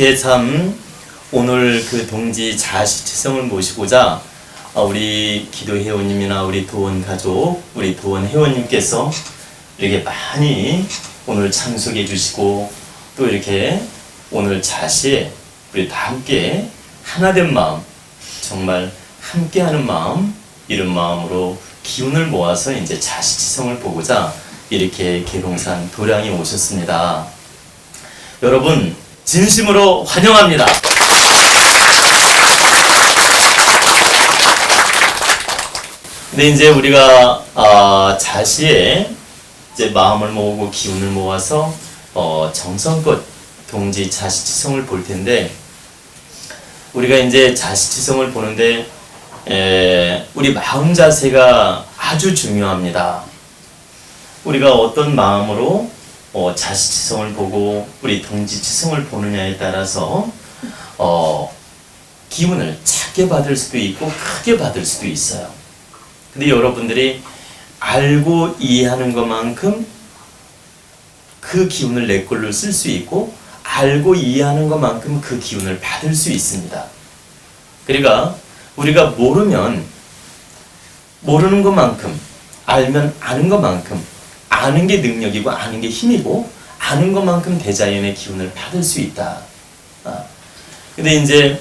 이렇게 참 오늘 그 동지 자시치성을 모시고자 아, 우리 기도 회원님이나 우리 도원 가족, 우리 도원 회원님께서 이렇게 많이 오늘 참석해 주시고 또 이렇게 오늘 자시에 우리 다 함께 하나된 마음, 정말 함께하는 마음, 이런 마음으로 기운을 모아서 이제 자시치성을 보고자 이렇게 계룡산 도량에 오셨습니다. 여러분 진심으로 환영합니다. 근데 이제 우리가 아, 자시에 이제 마음을 모으고 기운을 모아서 어, 정성껏 동지 자시치성을 볼 텐데 우리가 이제 자시치성을 보는데 에, 우리 마음 자세가 아주 중요합니다. 우리가 어떤 마음으로 어, 자시치성을 보고 우리 동지치성을 보느냐에 따라서 어, 기운을 작게 받을 수도 있고 크게 받을 수도 있어요. 근데 여러분들이 알고 이해하는 것만큼 그 기운을 내 걸로 쓸 수 있고 알고 이해하는 것만큼 그 기운을 받을 수 있습니다. 그러니까 우리가 모르면 모르는 것만큼 알면 아는 것만큼 아는 게 능력이고 아는 게 힘이고 아는 것만큼 대자연의 기운을 받을 수 있다. 아. 근데 이제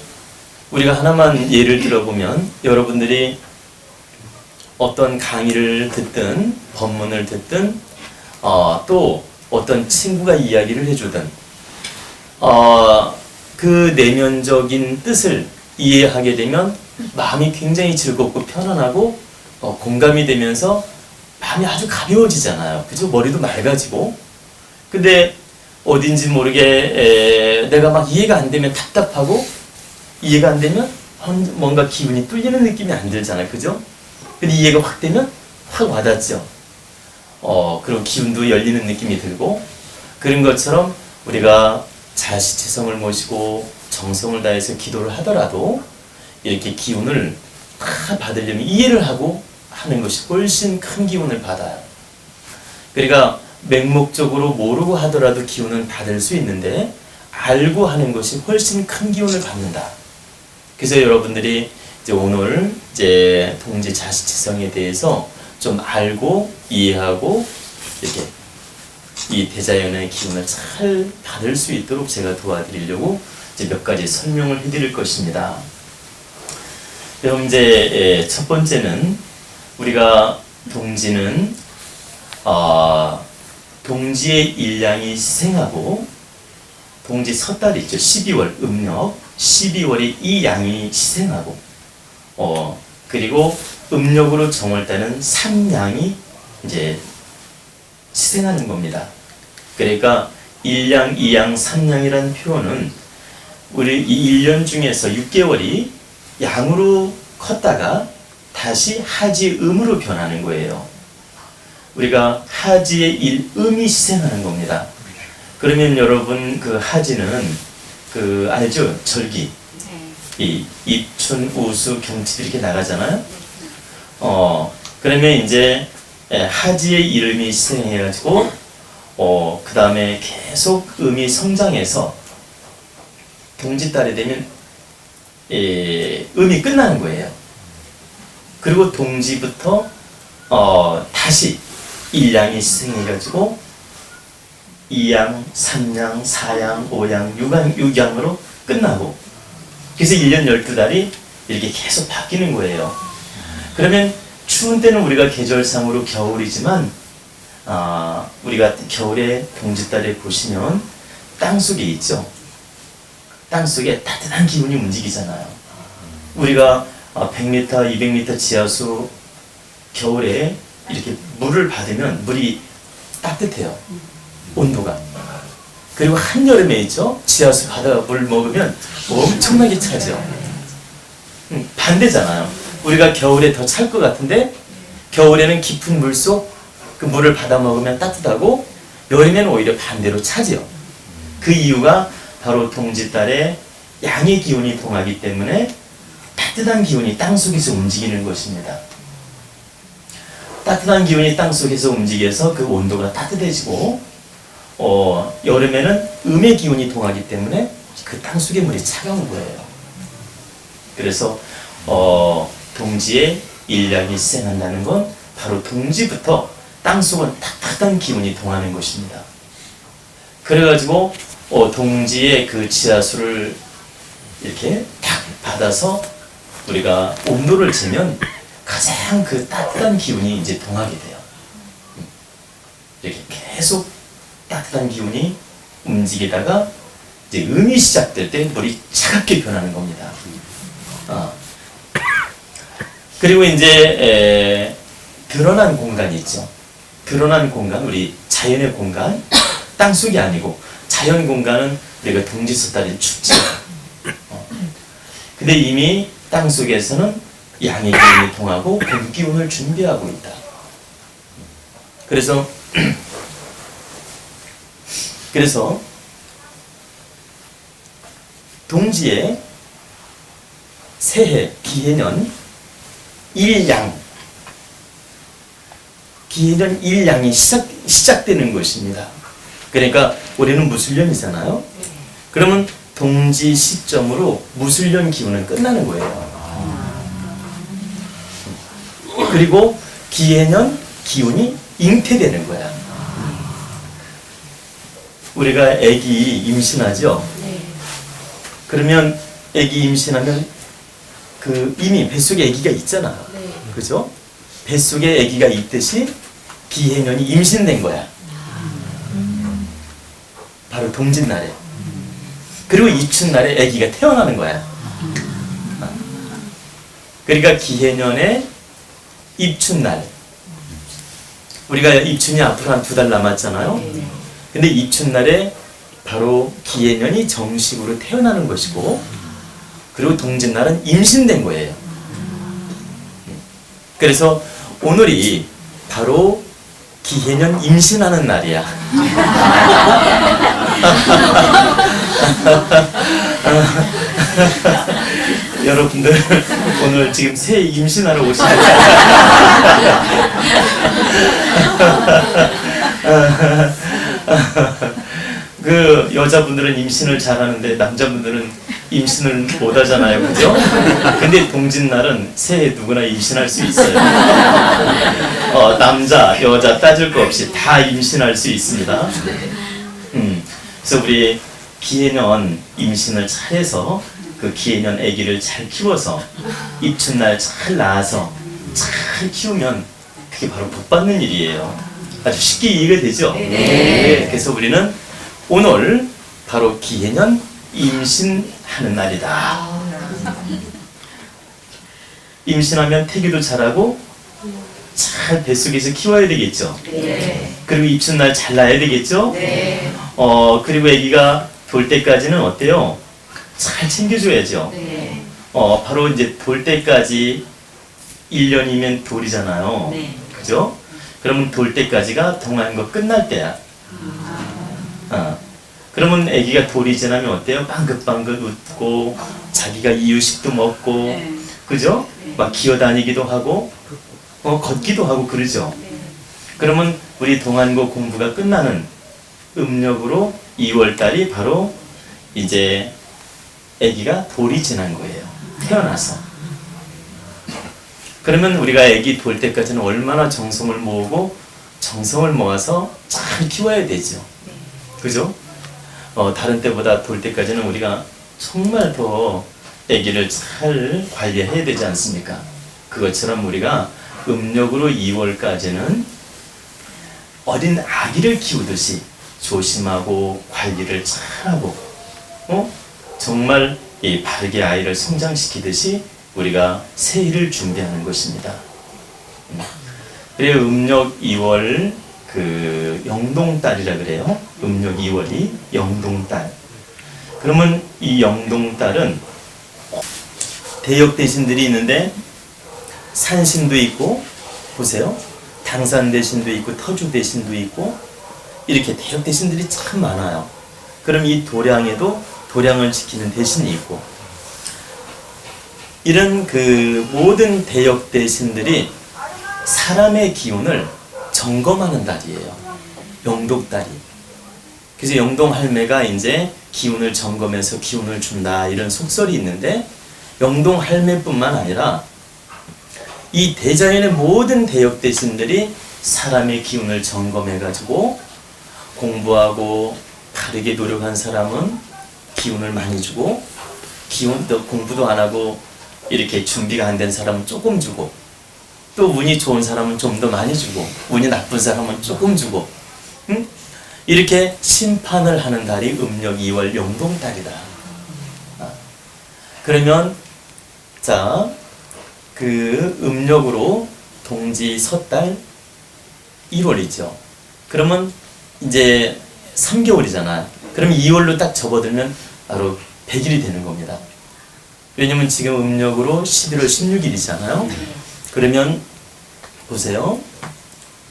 우리가 하나만 예를 들어보면 여러분들이 어떤 강의를 듣든 법문을 듣든 어, 또 어떤 친구가 이야기를 해주든 어, 그 내면적인 뜻을 이해하게 되면 마음이 굉장히 즐겁고 편안하고 어, 공감이 되면서 마음이 아주 가벼워지잖아요. 그죠? 머리도 맑아지고. 근데 어딘지 모르게 에, 내가 막 이해가 안 되면 답답하고 이해가 안 되면 헌- 뭔가 기분이 뚫리는 느낌이 안 들잖아요. 그죠? 근데 이해가 확 되면 확 와닿죠. 어, 그리고 기운도 열리는 느낌이 들고 그런 것처럼 우리가 자시체성을 모시고 정성을 다해서 기도를 하더라도 이렇게 기운을 다 받으려면 이해를 하고 하는 것이 훨씬 큰 기운을 받아요. 그러니까 맹목적으로 모르고 하더라도 기운은 받을 수 있는데 알고 하는 것이 훨씬 큰 기운을 받는다. 그래서 여러분들이 이제 오늘 이제 동지 자시치성에 대해서 좀 알고 이해하고 이렇게 이 대자연의 기운을 잘 받을 수 있도록 제가 도와드리려고 이제 몇 가지 설명을 해드릴 것입니다. 그럼 이제 예, 첫 번째는 우리가 동지는 어, 동지의 일량이 희생하고 동지 섣달 있죠. 12월 음력 12월에 이 양이 희생하고 어 그리고 음력으로 정월 따는 삼양이 이제 희생하는 겁니다. 그러니까 일양, 이양, 삼양이라는 표현은 우리 이 1년 중에서 6개월이 양으로 컸다가 다시 하지 음으로 변하는 거예요. 우리가 하지의 일, 음이 희생하는 겁니다. 그러면 여러분 그 하지는 그 알죠? 절기. 이 입춘, 우수, 경치 이렇게 나가잖아요. 어 그러면 이제 예, 하지의 이름이 희생해가지고 어 그 다음에 계속 음이 성장해서 동지달이 되면 예, 음이 끝나는 거예요. 그리고 동지부터 어 다시 일양이 희생해가지고 이양, 삼양, 사양, 오양, 육양, 육양으로 끝나고 그래서 1년 12달이 이렇게 계속 바뀌는 거예요. 그러면 추운 때는 우리가 계절상으로 겨울이지만 아, 우리가 겨울에 동지달에 보시면 땅 속에 있죠. 땅 속에 따뜻한 기운이 움직이잖아요. 우리가 아, 100m, 200m 지하수 겨울에 이렇게 물을 받으면 물이 따뜻해요. 온도가. 그리고 한여름에 있죠. 지하수 바다 물 먹으면 엄청나게 차죠. 음, 반대잖아요. 우리가 겨울에 더 찰 것 같은데 겨울에는 깊은 물속 그 물을 받아 먹으면 따뜻하고 여름에는 오히려 반대로 차지요. 그 이유가 바로 동지달에 양의 기운이 동하기 때문에 따뜻한 기운이 땅 속에서 움직이는 것입니다. 따뜻한 기운이 땅 속에서 움직여서 그 온도가 따뜻해지고 어, 여름에는 음의 기운이 동하기 때문에 그 땅 속의 물이 차가운 거예요. 그래서 어, 동지에 일량이 생한다는 건 바로 동지부터 땅 속은 따뜻한 기운이 동하는 것입니다. 그래가지고 어, 동지의 그 지하수를 이렇게 탁 받아서 우리가 온도를 재면 가장 그 따뜻한 기운이 이제 동하게 돼요. 이렇게 계속 따뜻한 기운이 움직이다가 이제 음이 시작될 때 물이 차갑게 변하는 겁니다. 어. 그리고 이제 에, 드러난 공간이 있죠. 드러난 공간, 우리 자연의 공간, 땅 속이 아니고 자연 공간은 우리가 동지서 따른 춥지. 어. 근데 이미 땅 속에서는 양의 기운이 통하고 봄 기운을 준비하고 있다. 그래서 그래서 동지에 새해 기해년 일양 기해년 일양이 시작 시작되는 것입니다. 그러니까 올해는 무술년이잖아요. 그러면 동지 시점으로 무술년 기운은 끝나는 거예요. 그리고 기해년 기운이 잉태되는 거야. 우리가 아기 임신하죠. 그러면 아기 임신하면 그 이미 뱃속에 아기가 있잖아요. 그죠? 뱃속에 아기가 있듯이 기해년이 임신된 거야. 바로 동짓날에. 그리고 이춘날에 아기가 태어나는 거야. 그러니까 기해년에 입춘날. 우리가 입춘이 앞으로 한 두 달 남았잖아요. 근데 입춘날에 바로 기해년이 정식으로 태어나는 것이고 그리고 동짓날은 임신된 거예요. 그래서 오늘이 바로 기해년 임신하는 날이야. 여러분들 오늘 지금 새 임신하러 오신 그 여자분들은 임신을 잘하는데 남자분들은 임신을 못하잖아요, 그죠? 근데 동짓날은 새해 누구나 임신할 수 있어요. 어, 남자, 여자 따질 거 없이 다 임신할 수 있습니다. 음, 그래서 우리 기해년 임신을 잘해서 그 기해년 아기를 잘 키워서 입춘날 잘 낳아서 잘 키우면 그게 바로 복 받는 일이에요. 아주 쉽게 이해가 되죠? 네. 그래서 우리는 오늘 바로 기해년 임신하는 날이다. 임신하면 태교도 잘하고 잘 뱃속에서 키워야 되겠죠. 그리고 입춘날 잘 낳아야 되겠죠. 어 그리고 아기가 돌 때까지는 어때요? 잘 챙겨줘야죠. 어 바로 이제 돌 때까지 1년이면 돌이잖아요. 그죠? 그러면 돌 때까지가 동안 거 끝날 때야. 어. 그러면 아기가 돌이 지나면 어때요? 방긋방긋 웃고 자기가 이유식도 먹고 그죠? 막 기어다니기도 하고 어, 걷기도 하고 그러죠. 그러면 우리 동안고 공부가 끝나는 음력으로 2월 달이 바로 이제 아기가 돌이 지난 거예요. 태어나서. 그러면 우리가 아기 돌 때까지는 얼마나 정성을 모으고 정성을 모아서 잘 키워야 되죠. 그죠? 어, 다른 때보다 돌 때까지는 우리가 정말 더 아기를 잘 관리해야 되지 않습니까? 그것처럼 우리가 음력으로 2월까지는 어린 아기를 키우듯이 조심하고 관리를 잘하고 어? 정말 이 바르게 아이를 성장시키듯이 우리가 새해를 준비하는 것입니다. 음. 그래요 음력 2월 그 영동달이라 그래요. 음력 2월이 영동달. 그러면 이 영동달은 대역 대신들이 있는데 산신도 있고 보세요. 당산 대신도 있고 터주 대신도 있고 이렇게 대역 대신들이 참 많아요. 그럼 이 도량에도 도량을 지키는 대신이 있고 이런 그 모든 대역 대신들이 사람의 기운을 점검하는 달이에요. 영독달이. 그래서 영동 할매가 이제 기운을 점검해서 기운을 준다 이런 속설이 있는데 영동 할매뿐만 아니라 이 대자연의 모든 대역 대신들이 사람의 기운을 점검해 가지고 공부하고 다르게 노력한 사람은 기운을 많이 주고 기운도 공부도 안 하고 이렇게 준비가 안 된 사람은 조금 주고 또 운이 좋은 사람은 좀 더 많이 주고 운이 나쁜 사람은 조금 주고 응? 이렇게 심판을 하는 달이 음력 2월 영동달이다. 아. 그러면 자 그 음력으로 동지 섣달 1월이죠. 그러면 이제 3개월이잖아. 그럼 2월로 딱 접어들면 바로 100일이 되는 겁니다. 왜냐면 지금 음력으로 11월 16일이잖아요. 그러면 보세요.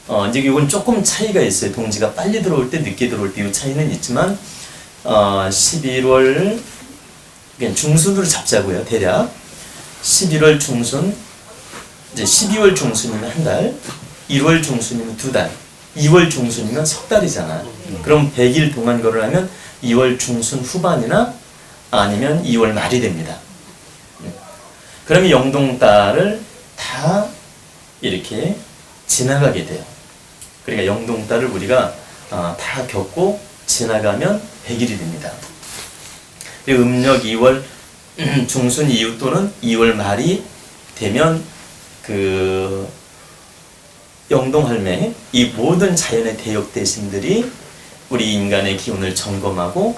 어, 이제 이건 조금 차이가 있어요. 동지가 빨리 들어올 때, 늦게 들어올 때 이 차이는 있지만, 어, 11월, 그냥 중순으로 잡자고요, 대략. 11월 중순, 이제 12월 중순이면 한 달, 1월 중순이면 두 달, 2월 중순이면 석 달이잖아. 그럼 100일 동안 거를 하면 2월 중순 후반이나 아니면 2월 말이 됩니다. 네. 그러면 영동달을 다 이렇게 지나가게 돼요. 그러니까 영동달을 우리가 어, 다 겪고 지나가면 100일이 됩니다. 음력 2월 중순 이후 또는 2월 말이 되면 그 영동할매 이 모든 자연의 대역 대신들이 우리 인간의 기운을 점검하고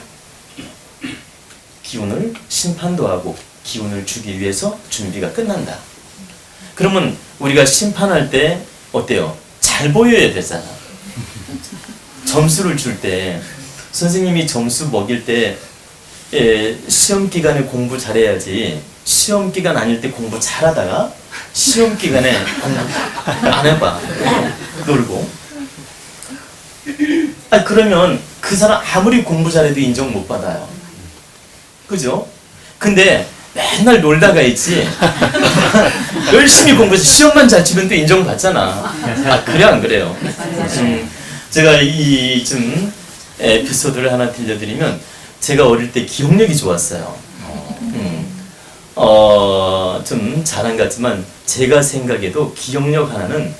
기운을 심판도 하고 기운을 주기 위해서 준비가 끝난다. 그러면 우리가 심판할 때 어때요? 잘 보여야 되잖아. 점수를 줄 때 선생님이 점수 먹일 때 예, 시험 기간에 공부 잘해야지 시험 기간 아닐 때 공부 잘하다가 시험 기간에 안 해봐 놀고 아 그러면 그 사람 아무리 공부 잘해도 인정 못 받아요 그죠? 근데 맨날 놀다가 있지 열심히 공부해서 시험만 잘 치면 또 인정 받잖아 아 그래 안 그래요? 음, 제가 이좀 에피소드를 하나 들려드리면 제가 어릴 때 기억력이 좋았어요. 음, 어, 좀 자랑 같지만 제가 생각해도 기억력 하나는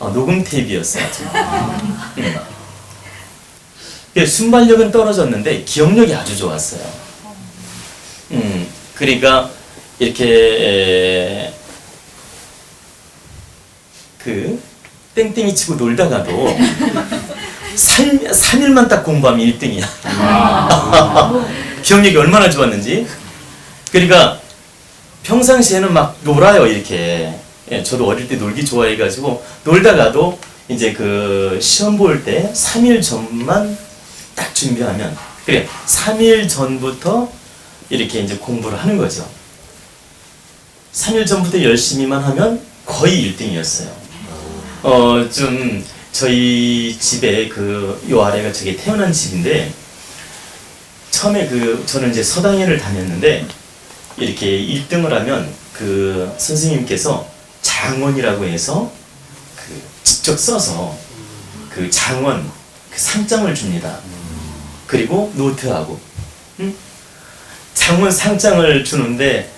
어, 녹음 테이프였어요. 음. 예, 순발력은 떨어졌는데 기억력이 아주 좋았어요. 음, 그러니까 이렇게 에, 그 땡땡이 치고 놀다가도 3, 3일만 딱 공부하면 1등이야. 기억력이 얼마나 좋았는지. 그러니까 평상시에는 막 놀아요, 이렇게. 예, 저도 어릴 때 놀기 좋아해가지고 놀다가도 이제 그 시험 볼 때 3일 전만 딱 준비하면 그래 3일 전부터 이렇게 이제 공부를 하는 거죠. 3일 전부터 열심히만 하면 거의 1등이었어요. 어, 좀 저희 집에 그 요 아래가 저게 태어난 집인데 처음에 그 저는 이제 서당회를 다녔는데 이렇게 1등을 하면 그 선생님께서 장원이라고 해서 그 직접 써서 그 장원 그 상장을 줍니다. 그리고 노트하고 응? 장원 상장을 주는데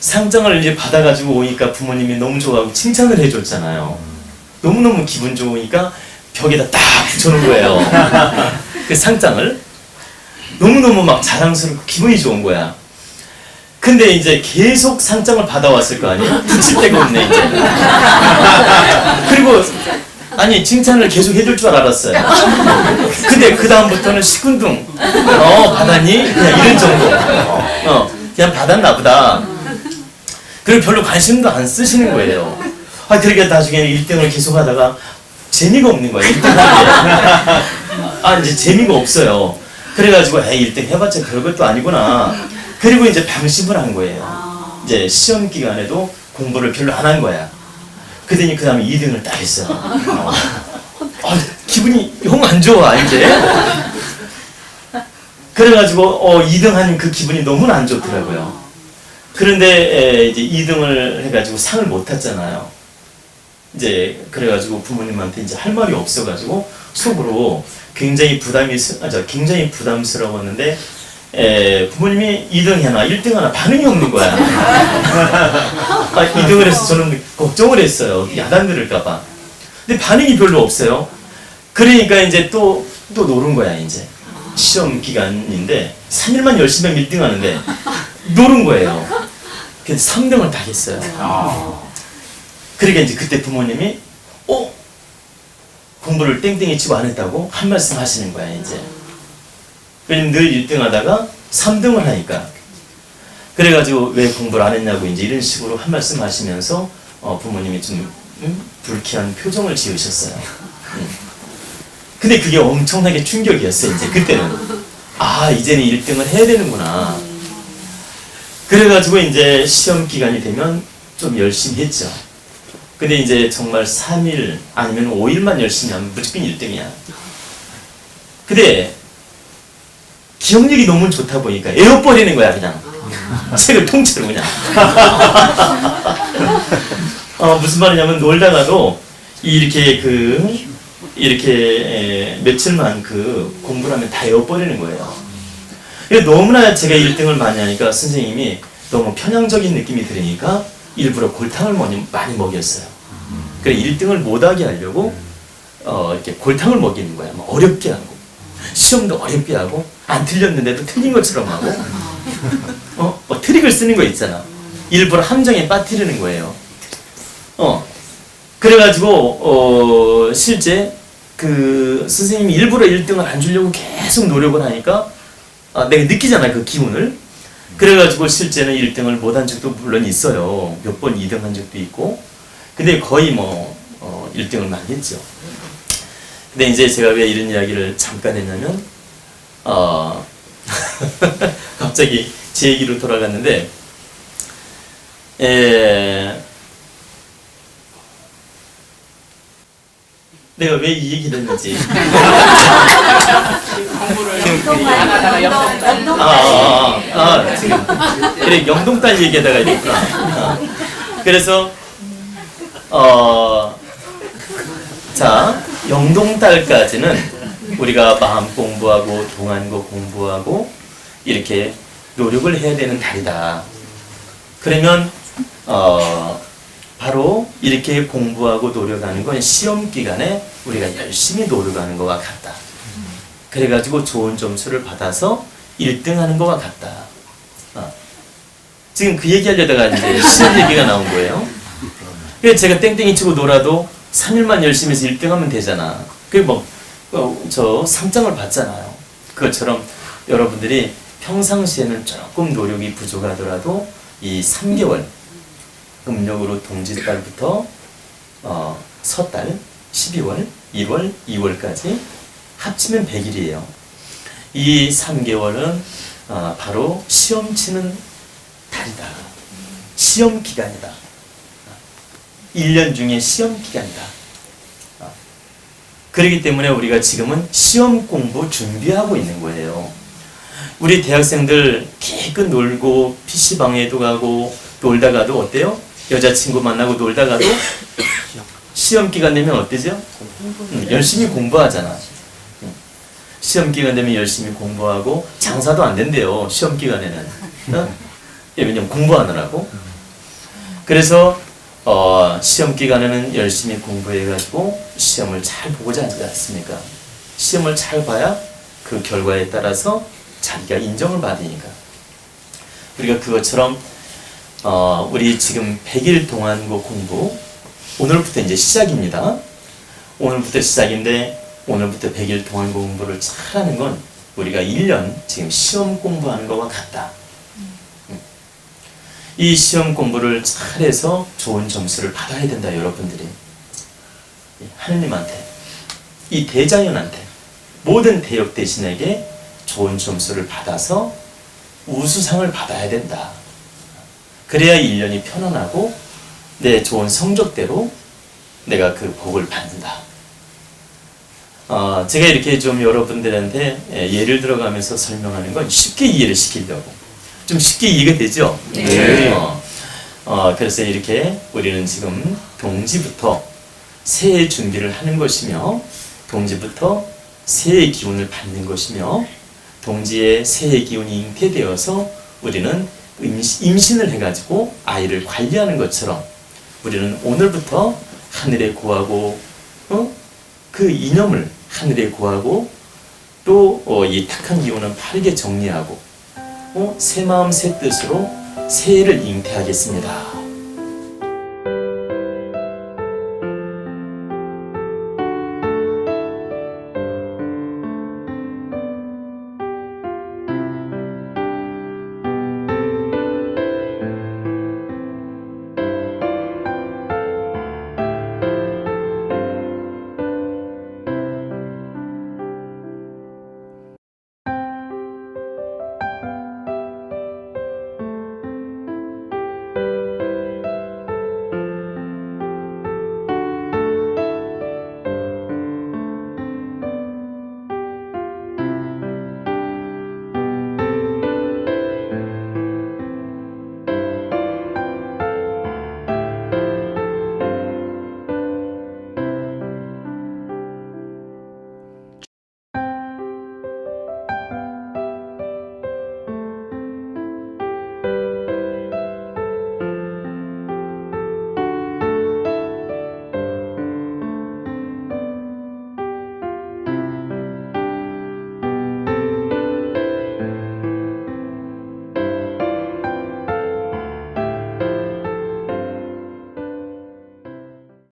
상장을 이제 받아가지고 오니까 부모님이 너무 좋아하고 칭찬을 해줬잖아요. 너무너무 기분 좋으니까 벽에다 딱 붙여놓은 거예요. 그 상장을. 너무너무 막 자랑스럽고 기분이 좋은 거야. 근데 이제 계속 상장을 받아왔을 거 아니야? 붙일 데가 없네, 이제. 그리고, 아니, 칭찬을 계속 해줄 줄 알았어요. 근데 그 다음부터는 시큰둥. 어, 받았니? 그냥 이런 정도. 어, 그냥 받았나 보다. 그리고 별로 관심도 안 쓰시는 거예요. 아, 그러니까 나중에 1등을 계속 하다가 재미가 없는 거야, 1등 하는데. 아, 이제 재미가 없어요. 그래가지고, 에이, 1등 해봤자 별것도 아니구나. 그리고 이제 방심을 한 거예요. 이제 시험 기간에도 공부를 별로 안 한 거야. 그러더니 그 다음에 2등을 딱 했어. 어. 아, 기분이 영 안 좋아, 이제. 그래가지고, 어, 2등 한 그 기분이 너무나 안 좋더라고요. 그런데 에, 이제 2등을 해가지고 상을 못 탔잖아요. 이제 그래가지고 부모님한테 이제 할 말이 없어가지고 속으로 굉장히 부담이 스- 아, 저 굉장히 부담스러웠는데 에, 부모님이 2등 하나 1등 하나 반응이 없는 거야. 아, 2등을 해서 저는 걱정을 했어요. 야단 들을까봐. 근데 반응이 별로 없어요. 그러니까 이제 또, 또 노는 거야, 이제. 시험 기간인데, 3일만 열심히 하면 1등 하는데, 노는 거예요. 그래서 3등을 다 했어요. 그러니까 이제 그때 부모님이, 어? 공부를 땡땡이 치고 안 했다고? 한 말씀 하시는 거야, 이제. 왜냐면 늘 1등 하다가 3등을 하니까. 그래가지고 왜 공부를 안 했냐고 이제 이런 식으로 한 말씀 하시면서 어, 부모님이 좀 음? 불쾌한 표정을 지으셨어요. 음. 근데 그게 엄청나게 충격이었어요, 이제 그때는. 아, 이제는 1등을 해야 되는구나. 그래가지고 이제 시험 기간이 되면 좀 열심히 했죠. 근데 이제 정말 3일 아니면 5일만 열심히 하면 무조건 1등이야. 근데 기억력이 너무 좋다 보니까 에어버리는 거야, 그냥. 책을 통째로 그냥. 어, 무슨 말이냐면 놀다가도 이렇게 그 이렇게 에, 며칠만 그 공부를 하면 다 외워버리는 거예요. 너무나 제가 1등을 많이 하니까 선생님이 너무 편향적인 느낌이 들으니까 일부러 골탕을 많이, 먹였어요. 그래 1등을 못하게 하려고 어, 이렇게 골탕을 먹이는 거야. 막 어렵게 하고 시험도 어렵게 하고 안 틀렸는데도 틀린 것처럼 하고 어, 뭐 트릭을 쓰는 거 있잖아. 일부러 함정에 빠뜨리는 거예요. 어. 그래가지고, 어, 실제, 그, 선생님이 일부러 1등을 안 주려고 계속 노력을 하니까, 아, 내가 느끼잖아, 그 기운을. 그래가지고 실제는 1등을 못 한 적도 물론 있어요. 몇 번 2등 한 적도 있고. 근데 거의 뭐, 어, 1등을 많이 했죠. 근데 이제 제가 왜 이런 이야기를 잠깐 했냐면, 어, 갑자기 제 얘기로 돌아갔는데, 에, 내가 왜 이 얘기를 했는지. 아, 아, 아, 아, 지금. 그래, 영동딸 얘기하다가 이랬구나. 아. 그래서, 어, 자, 영동딸까지는 우리가 마음 공부하고 동안고 공부하고 이렇게 노력을 해야 되는 달이다. 그러면, 어, 바로 이렇게 공부하고 노력하는 건 시험 기간에 우리가 열심히 노력하는 것과 같다. 그래가지고 좋은 점수를 받아서 1등 하는 것과 같다. 어. 지금 그 얘기 하려다가 이제 시험 얘기가 나온 거예요. 그래서 제가 땡땡이 치고 놀아도 3일만 열심히 해서 1등 하면 되잖아. 그게 뭐, 어, 저 상장을 받잖아요. 그것처럼 여러분들이 평상시에는 조금 노력이 부족하더라도 이 3개월, 음력으로 동짓달부터 어, 섣달, 12월, 1월, 2월까지 합치면 100일이에요. 이 3개월은 어, 바로 시험 치는 달이다. 시험 기간이다. 1년 중에 시험 기간이다. 어. 그렇기 때문에 우리가 지금은 시험 공부 준비하고 있는 거예요. 우리 대학생들 기껏 놀고 PC방에도 가고 놀다가도 어때요? 여자친구 만나고 놀다가도 시험 기간 되면 어때죠? 음, 열심히 공부하잖아. 음. 시험 기간 되면 열심히 공부하고 장사도 안 된대요. 시험 기간에는. 어? 예, 왜냐면 공부하느라고. 그래서 어, 시험 기간에는 열심히 공부해가지고 시험을 잘 보고자 하지 않습니까? 시험을 잘 봐야 그 결과에 따라서 자기가 인정을 받으니까. 우리가 그것처럼 어, 우리 지금 100일 동안고 공부 오늘부터 이제 시작입니다. 오늘부터 시작인데 오늘부터 100일 동안고 공부를 잘하는 건 우리가 1년 지금 시험 공부하는 것과 같다. 음. 이 시험 공부를 잘해서 좋은 점수를 받아야 된다, 여러분들이. 이 하느님한테, 이 대자연한테, 모든 대역 대신에게 좋은 점수를 받아서 우수상을 받아야 된다. 그래야 1년이 편안하고 내 좋은 성적대로 내가 그 복을 받는다. 어, 제가 이렇게 좀 여러분들한테 예, 예를 들어가면서 설명하는 건 쉽게 이해를 시키려고. 좀 쉽게 이해가 되죠? 네. 어, 어, 그래서 이렇게 우리는 지금 동지부터 새해 준비를 하는 것이며 동지부터 새해 기운을 받는 것이며 동지의 새해 기운이 잉태되어서 우리는 임시- 임신을 해가지고 아이를 관리하는 것처럼 우리는 오늘부터 하늘에 구하고 어? 그 이념을 하늘에 구하고 또이 탁한 기운은 빠르게 정리하고 어? 새 마음 새 뜻으로 새해를 잉태하겠습니다.